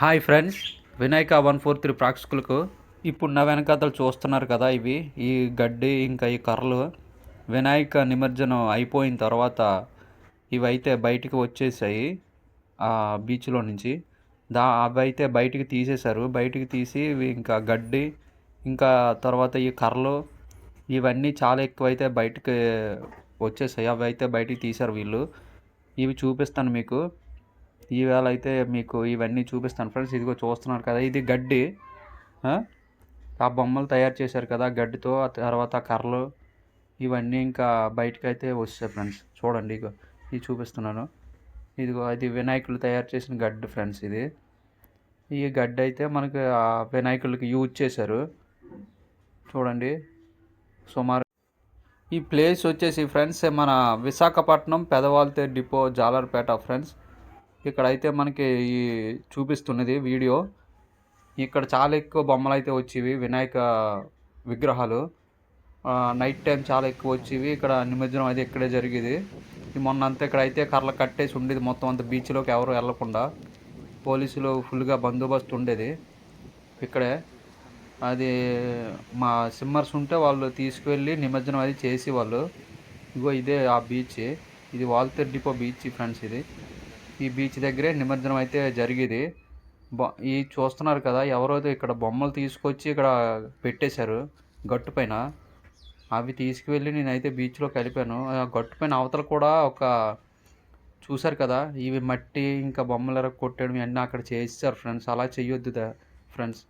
Hi friends Vinayaka one four three ప్రేక్షకులకు ఇప్పుడు నా వెనకాతలు చూస్తున్నారు కదా ఇవి ఈ గడ్డి ఇంకా ఈ కర్రలు. వినాయక నిమజ్జనం అయిపోయిన తర్వాత ఇవైతే బయటికి వచ్చేసాయి ఆ బీచ్లో నుంచి. దా అవి అయితే బయటికి తీసేశారు. బయటికి తీసి ఇంకా గడ్డి ఇంకా తర్వాత ఈ కర్రలు ఇవన్నీ చాలా ఎక్కువైతే బయటికి వచ్చేసాయి. అవి అయితే బయటికి తీశారు వీళ్ళు. ఇవి చూపిస్తాను మీకు. ఈవేళ అయితే మీకు ఇవన్నీ చూపిస్తాను. ఫ్రెండ్స్ ఇదిగో చూస్తున్నారు కదా ఇది గడ్డి. ఆ? బొమ్మలు తయారు చేశారు కదా గడ్డితో ఆ తర్వాత కర్రలు ఇవన్నీ ఇంకా బయటకు అయితే వస్తాయి ఫ్రెండ్స్. చూడండి ఇగో ఇది చూపిస్తున్నాను. ఇదిగో అది వినాయకులు తయారు చేసిన గడ్డి ఫ్రెండ్స్ ఇది. ఈ గడ్డి అయితే మనకి ఆ వినాయకులకి యూజ్ చేశారు. చూడండి సుమారు ఈ ప్లేస్ వచ్చేసి ఫ్రెండ్స్ మన విశాఖపట్నం పెదవాల్తే డిపో జాలర్పేట ఫ్రెండ్స్. ఇక్కడైతే మనకి ఈ చూపిస్తున్నది వీడియో. ఇక్కడ చాలా ఎక్కువ బొమ్మలు అయితే వచ్చేవి వినాయక విగ్రహాలు. నైట్ టైం చాలా ఎక్కువ వచ్చేవి. ఇక్కడ నిమజ్జనం అయితే ఇక్కడే జరిగేది. మొన్న అంతా ఇక్కడ అయితే కర్రలు కట్టేసి ఉండేది మొత్తం అంత బీచ్లోకి ఎవరు వెళ్ళకుండా. పోలీసులు ఫుల్గా బందోబస్తు ఉండేది ఇక్కడే. అది మా సిమ్మర్స్ ఉంటే వాళ్ళు తీసుకువెళ్ళి నిమజ్జనం అది చేసి వాళ్ళు ఇగో ఇదే ఆ బీచ్. ఇది వాల్తేర్ డిపో బీచ్ ఫ్రెండ్స్ ఇది. ఈ బీచ్ దగ్గరే నిమజ్జనం అయితే జరిగేది. బొ ఈ చూస్తున్నారు కదా ఎవరైతే ఇక్కడ బొమ్మలు తీసుకొచ్చి ఇక్కడ పెట్టేశారు గట్టు పైన. అవి తీసుకువెళ్ళి నేనైతే బీచ్లో కలిపాను ఆ గట్టు పైన అవతల కూడా ఒక చూశారు కదా ఇవి మట్టి ఇంకా బొమ్మలు కొట్టడం ఇవన్నీ అక్కడ చేస్తారు ఫ్రెండ్స్. అలా చేయొద్దు ఫ్రెండ్స్?